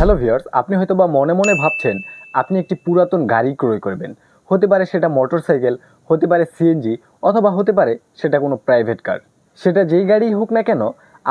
Hello viewers, আপনি হয়তো বা মনে মনে ভাবছেন, আপনি একটি পুরাতন গাড়ি ক্রয় করবেন। হতে পারে সেটা মোটরসাইকেল, হতে পারে সিএনজি অথবা হতে পারে সেটা কোনো প্রাইভেট কার সেটা যেই গাড়িই হোক না কেন,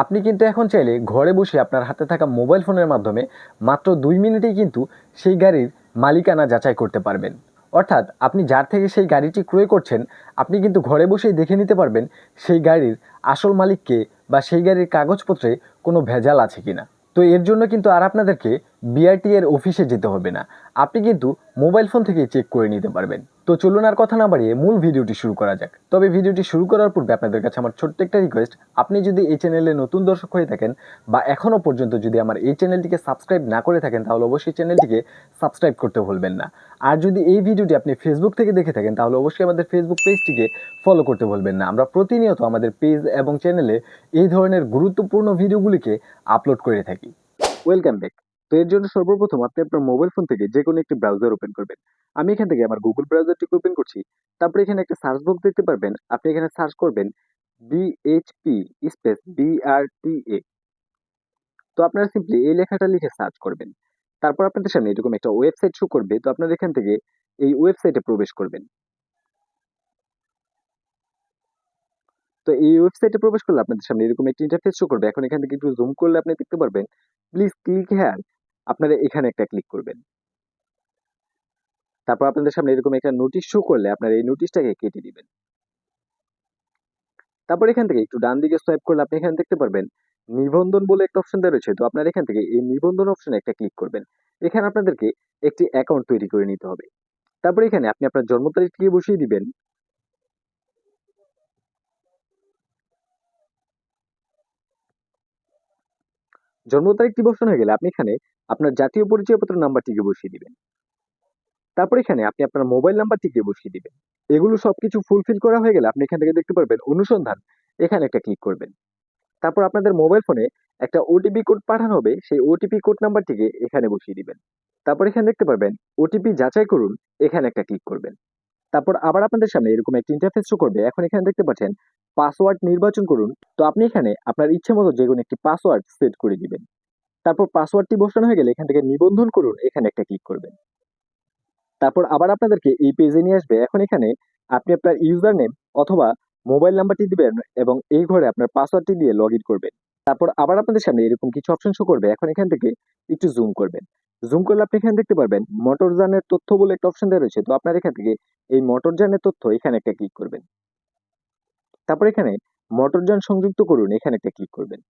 আপনি কিন্তু এখন চাইলে ঘরে বসে আপনার হাতে থাকা মোবাইল ফোনের মাধ্যমে মাত্র দুই মিনিটেই কিন্তু সেই গাড়ির মালিকানা যাচাই করতে পারবেন। অর্থাৎ আপনি যার থেকে সেই গাড়িটি ক্রয় করছেন, আপনি কিন্তু ঘরে বসেই দেখে নিতে পারবেন সেই গাড়ির আসল মালিককে বা সেই গাড়ির কাগজপত্রে কোনো ভেজাল আছে কিনা। তো এর জন্য কিন্তু আর আপনাদেরকে বিআরটি এর অফিসে যেতে হবে না। আপনি কিন্তু মোবাইল ফোন থেকে চেক করে নিতে পারবেন। তো চলুন আর কথা না বাড়িয়ে মূল ভিডিওটি শুরু করা যাক। তবে ভিডিওটি শুরু করার পূর্বে আপনাদের কাছে আমার ছোট্ট একটা রিকোয়েস্ট আপনি যদি এই চ্যানেলে নতুন দর্শক হয়ে থাকেন বা এখনও পর্যন্ত যদি আমার এই চ্যানেলটিকে সাবস্ক্রাইব না করে থাকেন, তাহলে অবশ্যই চ্যানেলটিকে সাবস্ক্রাইব করতে ভুলবেন না। আর যদি এই ভিডিওটি আপনি ফেসবুক থেকে দেখে থাকেন, তাহলে অবশ্যই আমাদের ফেসবুক পেজটিকে ফলো করতে ভুলবেন না। আমরা প্রতিনিয়ত আমাদের পেজ এবং চ্যানেলে এই ধরনের গুরুত্বপূর্ণ ভিডিওগুলিকে আপলোড করে থাকি। ওয়েলকাম ব্যাক তো এর জন্য সর্বপ্রথম আপনি আপনার মোবাইল ফোন থেকে যে কোনো একটি ব্রাউজার ওপেন করবেন। আমি এখান থেকে আমার গুগল ব্রাউজারটি ওপেন করছি। তারপরে এখানে একটা সার্চ বক্স দেখতে পারবেন। আপনি এখানে সার্চ করবেন বিএইচপি স্পেস বিআরটিএ তো আপনারা সিম্পলি এই লেখাটা লিখে সার্চ করবেন। তারপর আপনাদের সামনে এরকম একটা ওয়েবসাইট শো করবে। তো আপনারা এখান থেকে এই ওয়েবসাইটে প্রবেশ করবেন। তো এই ওয়েবসাইটে প্রবেশ করলে আপনাদের সামনে এরকম একটি ইন্টারফেস শো করবে। এখন এখান থেকে একটু জুম করলে আপনি দেখতে পারবেন। প্লিজ ক্লিক হ্যার আপনারা এখানে একটা ক্লিক করবেন। তারপর আপনাদের সামনে এরকম একটা নোটিশ শো করলে আপনারা এই নোটিশটাকে কেটে দিবেন। তারপর এখান থেকে একটু ডান দিকে সোয়াইপ করলে আপনি এখানে দেখতে পারবেন নিবন্ধন বলে একটা অপশন দেওয়া রয়েছে। তো আপনারা এখান থেকে এই নিবন্ধন অপশনে একটা ক্লিক করবেন। এখানে আপনাদেরকে একটি অ্যাকাউন্ট তৈরি করে নিতে হবে। তারপর এখানে আপনি আপনার জন্ম তারিখটি বসিয়ে দিবেন। জন্ম তারিখটি বসানো হয়ে গেলে আপনি এখানে আপনার জাতীয় পরিচয়পত্র নাম্বারটিকে বসিয়ে দিবেন। তারপর এখানে আপনি আপনার মোবাইল নাম্বারটিকে বসিয়ে দিবেন। এগুলো সবকিছু ফুলফিল করা হয়ে গেলে আপনি এখান থেকে দেখতে পারবেন অনুসন্ধান। এখানে একটা ক্লিক করবেন। তারপর আপনাদের মোবাইল ফোনে একটা ওটিপি কোড পাঠানো হবে। সেই ওটিপি কোড নাম্বারটিকে এখানে বসিয়ে দিবেন। তারপর এখানে দেখতে পারবেন ওটিপি যাচাই করুন। এখানে একটা ক্লিক করবেন। তারপর আবার আপনাদের সামনে এরকম একটা ইন্টারফেস শো করবে। এখন এখানে দেখতে পাচ্ছেন পাসওয়ার্ড নির্বাচন করুন। তো আপনি এখানে আপনার ইচ্ছে মতো যে কোনো একটি পাসওয়ার্ড সেট করে দিবেন। তারপর পাসওয়ার্ডটি বসানো হয়ে গেলে এখান থেকে নিবন্ধন করুন, এখানে একটা ক্লিক করবেন। তারপর আবার আপনাদেরকে এই পেজে নিয়ে আসবে। এখন এখানে আপনি আপনার ইউজার নেম অথবা মোবাইল নাম্বারটি দিবেন এবং এই ঘরে আপনার পাসওয়ার্ডটি দিয়ে লগ ইন করবেন। তারপর আবার আপনাদের সামনে এরকম কিছু অপশন শো করবে। এখন এখান থেকে একটু জুম করবেন। জুম করলে আপনি এখানে দেখতে পারবেন মোটরযানের তথ্য বলে একটা অপশন দেওয়া রয়েছে। তো আপনার এখান থেকে এই মোটরযানের তথ্য এখানে একটা ক্লিক করবেন। তারপর এখানে মোটরযান সংযুক্ত করুন, এখানে একটা ক্লিক করবেন।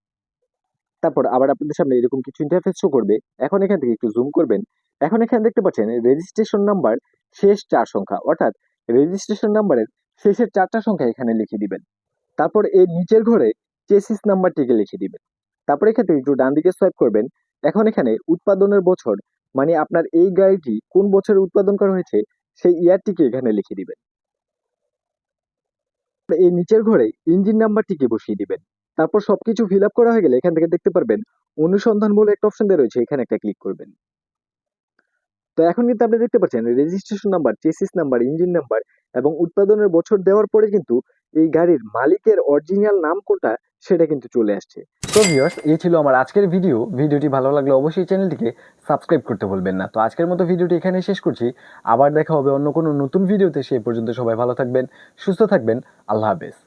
তারপর আবার আপনাদের সামনে এরকম কিছু ইন্টারফেস শো করবে। এখন এখান থেকে একটু জুম করবেন। এখন এখানে দেখতে পাচ্ছেন রেজিস্ট্রেশন নাম্বার শেষ চার সংখ্যা। অর্থাৎ রেজিস্ট্রেশন নাম্বারের শেষের চারটা সংখ্যা এখানে লিখে দিবেন। তারপর এই নিচের ঘরে চেসিস নাম্বারটিকে লিখে দিবেন। তারপর এখান থেকে একটু ডান দিকে সোয়াইপ করবেন। এখন এখানে উৎপাদনের বছর মানে আপনার এই গাড়িটি কোন বছরে উৎপাদন করা হয়েছে, সেই ইয়ারটিকে এখানে লিখে দিবেন। এই নিচের ঘরে ইঞ্জিন নাম্বারটিকে বসিয়ে দিবেন। তারপর সবকিছু ফিল আপ করা হয়ে গেলে এখান থেকে দেখতে পারবেন অনুসন্ধান বলে একটা অপশন দেওয়া রয়েছে, এখানে একটা ক্লিক করবেন। তো এখন কিন্তু আপনি দেখতে পাচ্ছেন registration number chassis number engine number এবং উৎপাদনের বছর দেওয়ার পরে কিন্তু এই গাড়ির মালিকের অরিজিনাল নাম কোনটা সেটা কিন্তু চলে আসছে। তো ভিউয়ার্স এই ছিল আমার আজকের ভিডিও ভিডিওটি ভালো লাগলে অবশ্যই চ্যানেলটিকে সাবস্ক্রাইব করতে ভুলবেন না। তো আজকের মতো ভিডিওটি এখানেই শেষ করছি। আবার দেখা হবে অন্য কোনো নতুন ভিডিওতে সেই পর্যন্ত সবাই ভালো থাকবেন, সুস্থ থাকবেন। আল্লাহ হাফেজ।